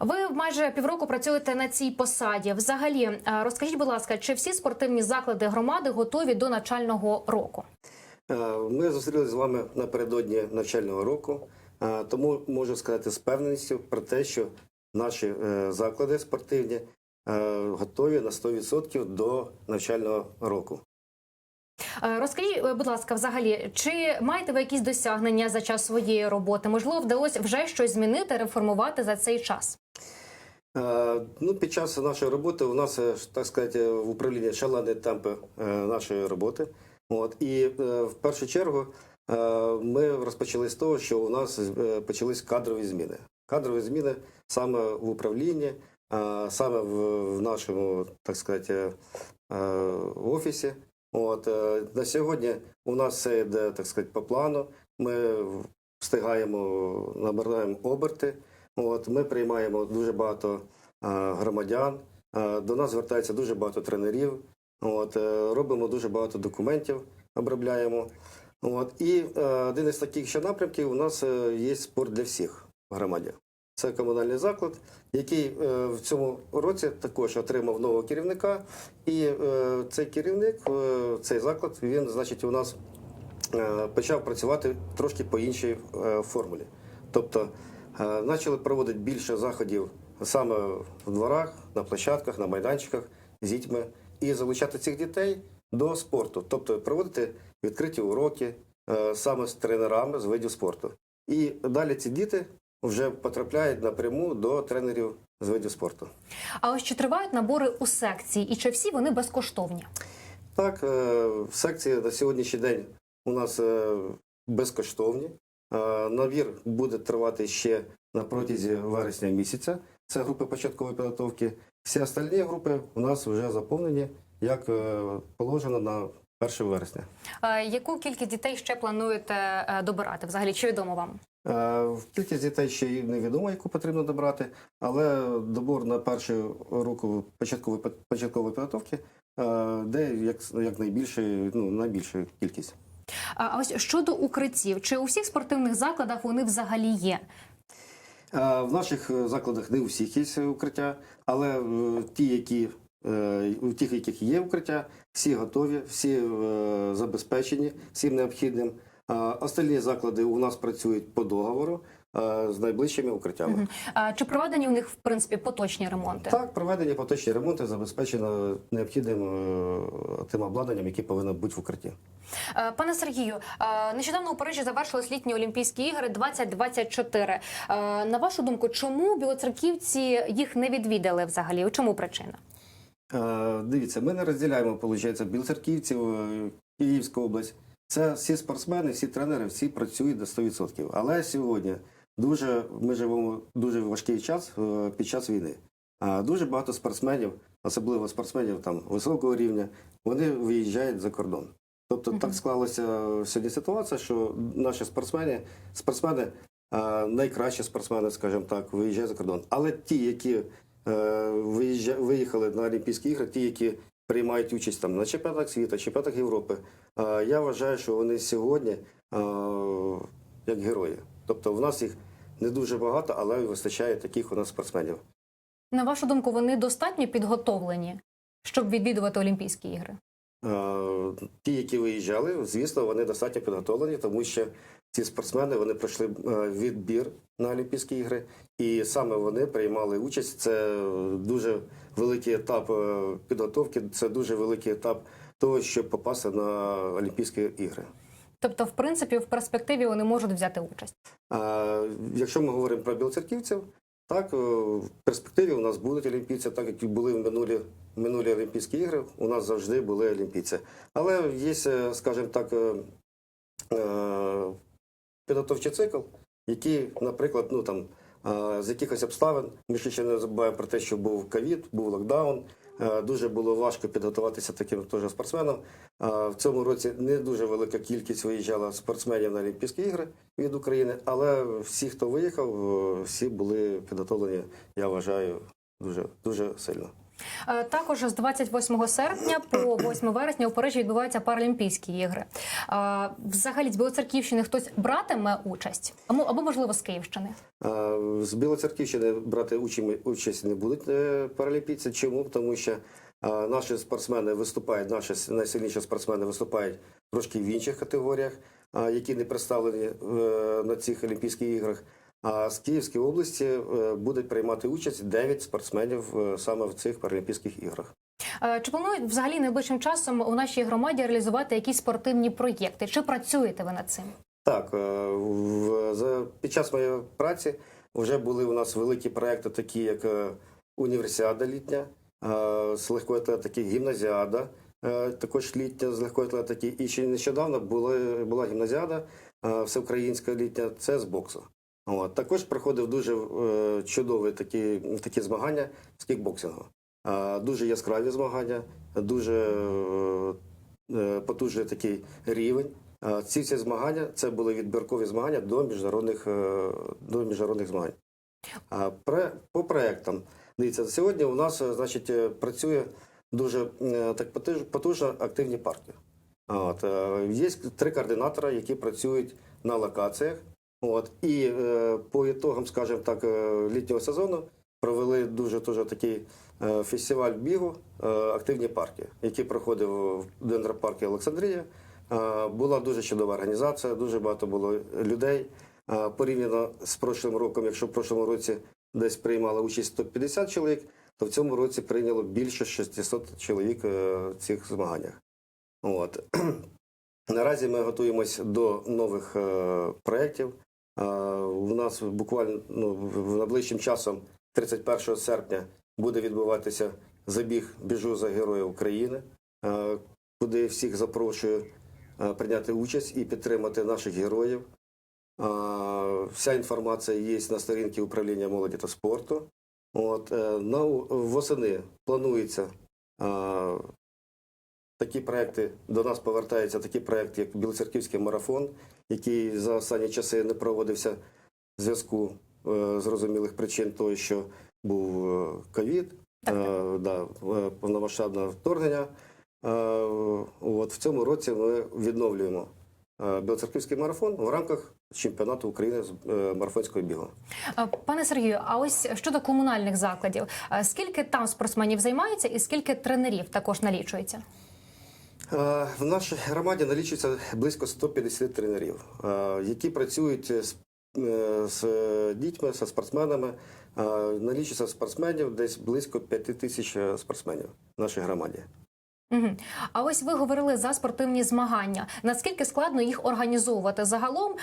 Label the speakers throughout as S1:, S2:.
S1: Ви майже півроку працюєте на цій посаді. Взагалі, е, розкажіть, будь ласка, чи всі спортивні заклади громади готові до навчального року?
S2: Е, Ми зустрілися з вами напередодні навчального року, е, тому можу сказати з певністю про те, що наші заклади спортивні готові на 100% до навчального року.
S1: Е, Розкажіть, е, будь ласка, взагалі, чи маєте ви якісь досягнення за час своєї роботи? Можливо, вдалося вже щось змінити, реформувати за цей час?
S2: Е, Ну, під час нашої роботи у нас, так сказати, в управлінні шалені темпи нашої роботи. От, і в першу чергу ми розпочали з того, що у нас почались кадрові зміни. Кадрові зміни саме в управлінні, саме в, нашому, так сказати, офісі. От, е, на сьогодні у нас все йде, так сказати, по плану. Ми встигаємо, набираємо оберти. От, ми приймаємо дуже багато е, громадян. Е, до нас звертається дуже багато тренерів. От, робимо дуже багато документів, обробляємо. От, і один із таких ще напрямків у нас є спорт для всіх в громаді. Це комунальний заклад, який е, в цьому році також отримав нового керівника. І е, цей керівник, е, цей заклад, він, значить, у нас почав працювати трошки по іншій формулі. Тобто почали проводити більше заходів саме в дворах, на площадках, на майданчиках з дітьми і залучати цих дітей до спорту, тобто проводити відкриті уроки саме з тренерами з видів спорту. І далі ці діти вже потрапляють напряму до тренерів з видів спорту.
S1: А ось чи тривають набори у секції, і чи всі вони безкоштовні?
S2: Так, е, секції на сьогоднішній день у нас е, безкоштовні. Е, Набір буде тривати ще на протязі вересня місяця. Це групи початкової підготовки. Всі остальні групи у нас вже заповнені, як положено на 1 вересня.
S1: Яку кількість дітей ще плануєте добирати? Взагалі, чи відомо вам?
S2: Е, Кількість дітей ще й невідомо, яку потрібно добрати, але добор на першу року початкової початкової підготовки е, де як, як найбільше, ну, найбільша кількість.
S1: А ось щодо укриттів, чи у всіх спортивних закладах вони взагалі є?
S2: Е, В наших закладах не у всіх є укриття, але ті, які у тих, яких є укриття, всі готові, всі забезпечені всім необхідним. Остальні заклади у нас працюють по договору з найближчими укриттями.
S1: А чи проведені у них в принципі поточні ремонти?
S2: Так, проведені поточні ремонти забезпечено необхідним е, тим обладнанням, яке повинно бути в укритті.
S1: Е, Пане Сергію, е, нещодавно у Парижі завершились літні Олімпійські ігри 2024. Е, На вашу думку, чому білоцерківці їх не відвідали взагалі? У чому причина?
S2: Дивіться, ми не розділяємо, виходить, білоцерківців, Київську область. Це всі спортсмени, всі тренери, всі працюють до 100%. Але сьогодні дуже ми живемо дуже важкий час е, під час війни. А дуже багато спортсменів, особливо спортсменів там високого рівня, вони виїжджають за кордон. Тобто так склалася сьогодні ситуація, що наші спортсмени, спортсмени, найкращі спортсмени, скажімо так, виїжджають за кордон. Але ті, які е, виїхали на Олімпійські ігри, ті, які приймають участь там на чемпіонатах світу, чемпіонатах Європи, я вважаю, що вони сьогодні як герої. Тобто в нас їх не дуже багато, але вистачає таких у нас спортсменів.
S1: На вашу думку, вони достатньо підготовлені, щоб відвідувати Олімпійські ігри?
S2: Ті, які виїжджали, звісно, вони достатньо підготовлені, тому що ці спортсмени вони пройшли е, відбір на Олімпійські ігри, і саме вони приймали участь. Це дуже великий етап е, підготовки, це дуже великий етап того, щоб попасти на Олімпійські ігри.
S1: Тобто, в принципі, в перспективі вони можуть взяти участь.
S2: А якщо ми говоримо про білоцерківців, так е, в перспективі у нас будуть олімпійці, так як і були в минулі, минулі Олімпійські ігри, у нас завжди були олімпійці. Але є, е, скажімо так, е, е, підготовчий цикл, який, наприклад, ну там з якихось обставин, ми ще не забуваємо про те, що був ковід, був локдаун. Дуже було важко підготуватися таким теж спортсменам. В цьому році не дуже велика кількість виїжджала спортсменів на Олімпійські ігри від України, але всі, хто виїхав, всі були підготовлені, я вважаю, дуже, дуже сильно.
S1: Е, Також з 28 серпня по 8 вересня у Парижі відбуваються Паралімпійські ігри. Е, Взагалі з Білоцерківщини хтось братиме участь або, можливо з Київщини.
S2: З Білоцерківщини брати участь не будуть е, паралімпійці. Чому? Тому що наші спортсмени виступають, наші найсильніші спортсмени виступають трошки в інших категоріях, які не представлені е, на цих Олімпійських іграх. А з Київської області е, будуть приймати участь 9 спортсменів е, саме в цих Паралімпійських іграх.
S1: Е, Чи планують взагалі найближчим часом у нашій громаді реалізувати якісь спортивні проєкти? Чи працюєте ви над цим?
S2: Так, в, за, під час моєї праці вже були у нас великі проекти, такі як Універсіада літня, з легкої атлетики, гімназіада, також літня з легкої атлетики. І ще нещодавно була, була гімназіада всеукраїнська літня, це з боксу. От. Також проходив дуже е, чудові такі, такі змагання з кікбоксингу. Е, дуже яскраві змагання, дуже е, е, потужний такий рівень. Е, Ці всі змагання це були відбіркові змагання до міжнародних, е, до міжнародних змагань. А пре- по проектам, дивіться, сьогодні у нас е, значить, е, працює дуже е, так потуж- потужно активні парки. От, е, є три координатора, які працюють на локаціях. От, і е, по ітогам, скажімо так, е, літнього сезону провели дуже дуже такий е, фестиваль бігу е, активні парки, який проходив в дендропарку Олександрія. Е, Була дуже чудова організація, дуже багато було людей. Е, Порівняно з прошлим роком, якщо в прошлому році десь приймало участь 150 чоловік, то в цьому році прийняло більше 600 чоловік е, в цих змаганнях. От. Наразі ми готуємось до нових е, проєктів. Е, у нас буквально ну, в- найближчим часом, 31 серпня, буде відбуватися забіг Біжу за Героя України, е, куди всіх запрошую е, прийняти участь і підтримати наших героїв. Е, Вся інформація є на сторінці управління молоді та спорту. От, е, на, восени планується е, такі проекти, до нас повертаються такі проекти, як Білоцерківський марафон, який за останні часи не проводився в зв'язку е, зрозумілих причин того, що був е, ковід, е, да, повномасштабне вторгнення. От в цьому році ми відновлюємо Білоцерківський марафон в рамках чемпіонату України з марафонського бігу.
S1: Пане Сергію, а ось щодо комунальних закладів, скільки там спортсменів займаються і скільки тренерів також налічується?
S2: Е, В нашій громаді налічується близько 150 тренерів, е, які працюють з, е, з дітьми, зі спортсменами. Налічиться спортсменів десь близько 5 тисяч спортсменів в нашій громаді.
S1: Угу. А ось ви говорили за спортивні змагання. Наскільки складно їх організовувати загалом е,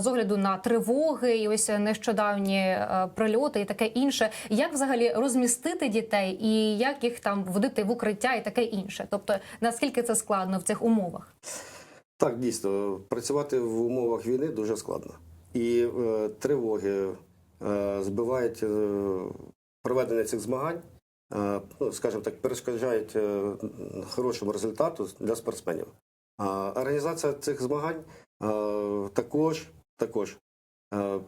S1: з огляду на тривоги і ось нещодавні е, прильоти і таке інше? Як взагалі розмістити дітей і як їх там вводити в укриття і таке інше? Тобто наскільки це складно в цих умовах?
S2: Так, дійсно, працювати в умовах війни дуже складно. І е, тривоги е, збивають е, проведення цих змагань, ну, скажімо так, перешкоджають е, хорошому результату для спортсменів. Організація цих змагань е, також, також е,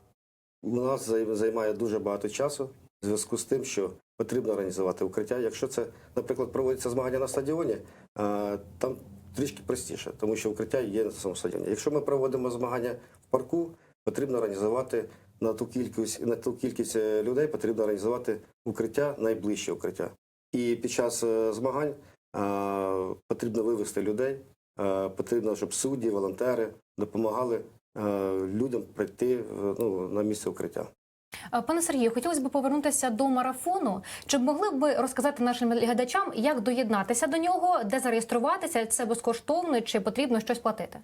S2: у нас займає дуже багато часу в зв'язку з тим, що потрібно організувати укриття. Якщо це, наприклад, проводиться змагання на стадіоні, е, там трішки простіше, тому що укриття є на самому стадіоні. Якщо ми проводимо змагання в парку, потрібно організувати на ту кількість на ту кількість е, людей, потрібно організувати укриття, найближче укриття. І під час е, змагань е, потрібно вивести людей, е, потрібно, щоб судді, волонтери допомагали людям прийти ну, на місце укриття.
S1: Пане Сергію, хотілося б повернутися до марафону. Чи могли б ви розказати нашим глядачам, як доєднатися до нього, де зареєструватися? Це безкоштовно чи потрібно щось платити?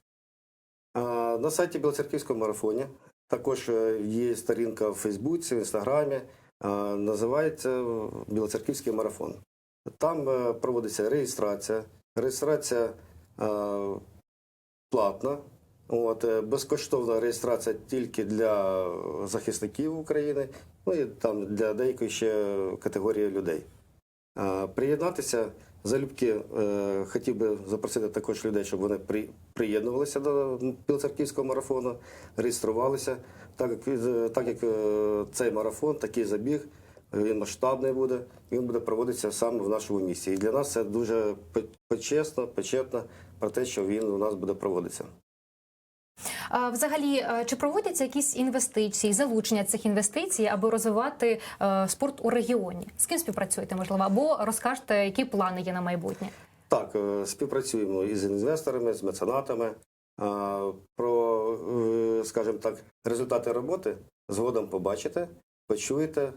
S2: На сайті Білоцерківського марафоні також є сторінка в Фейсбуці, в Інстаграмі. Називається Білоцерківський марафон. Там е, проводиться реєстрація. Реєстрація е, платна. От, е, безкоштовна реєстрація тільки для захисників України, ну і там для деякої ще категорії людей. Приєднатися залюбки е, хотів би запросити також людей, щоб вони при, приєднувалися до Білоцерківського марафону, реєструвалися, так як, е, е, цей марафон, такий забіг він масштабний буде, він буде проводитися саме в нашому місті. І для нас це дуже по- почесно, почетно про те, що він у нас буде проводитися.
S1: Взагалі, е, чи проводяться якісь інвестиції, залучення цих інвестицій, аби розвивати е, спорт у регіоні? З ким співпрацюєте, можливо, або розкажете, які плани є на майбутнє?
S2: Так, е, співпрацюємо із інвесторами, з меценатами. Про, скажімо так, результати роботи згодом побачите, почуєте.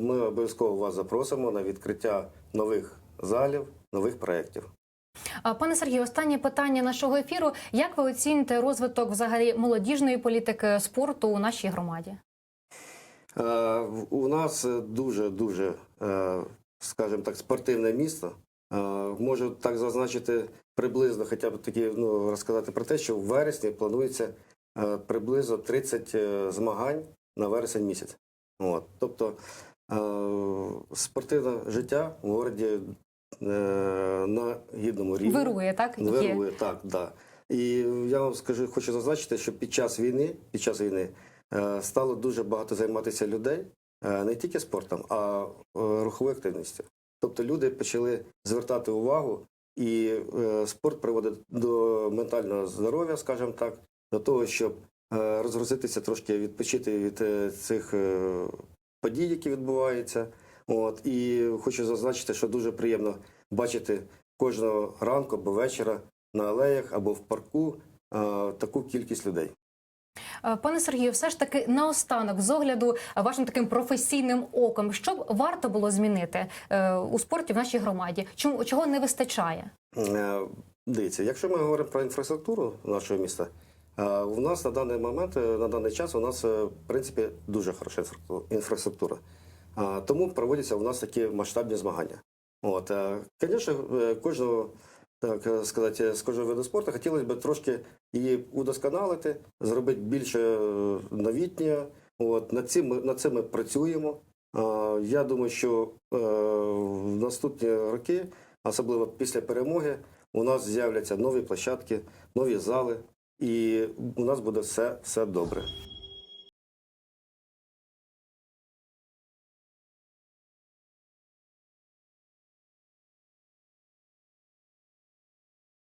S2: Ми обов'язково вас запросимо на відкриття нових залів, нових проєктів.
S1: Пане Сергію, останнє питання нашого ефіру: як ви оціните розвиток взагалі молодіжної політики спорту у нашій громаді?
S2: Е, У нас дуже дуже, е, скажімо так, спортивне місто. Е, Можу так зазначити приблизно, хоча б такі ну розказати про те, що в вересні планується приблизно 30 е, змагань на вересень місяць. От, тобто спортивне життя в городі на гідному рівні.
S1: Вирує, так? Є.
S2: Вирує, так, да. І я вам скажу, хочу зазначити, що під час війни, під час війни е, стало дуже багато займатися людей е, не тільки спортом, а е, руховою активністю. Тобто люди почали звертати увагу, і е, спорт приводить до ментального здоров'я, скажімо так, до того, щоб е, розгрузитися трошки, відпочити від е, цих е, подій, які відбуваються. От і хочу зазначити, що дуже приємно бачити кожного ранку або вечора на алеях або в парку е, таку кількість людей.
S1: Е, Пане Сергію, все ж таки наостанок, з огляду вашим таким професійним оком, що б варто було змінити е, у спорті в нашій громаді? Чому чого не вистачає?
S2: Е, Дивіться, якщо ми говоримо про інфраструктуру нашого міста, у нас на даний момент, на даний час, у нас в принципі дуже хороша інфраструктура. Тому проводяться у нас такі масштабні змагання. От, е, звісно, е, кожного, так е, сказати, з кожного виду спорту хотілося б трошки її удосконалити, зробити більше е, новітнє. От, над цим над цим ми працюємо. Я думаю, що е, в наступні роки особливо після перемоги, у нас з'являться нові площадки, нові зали, і у нас буде все, все добре.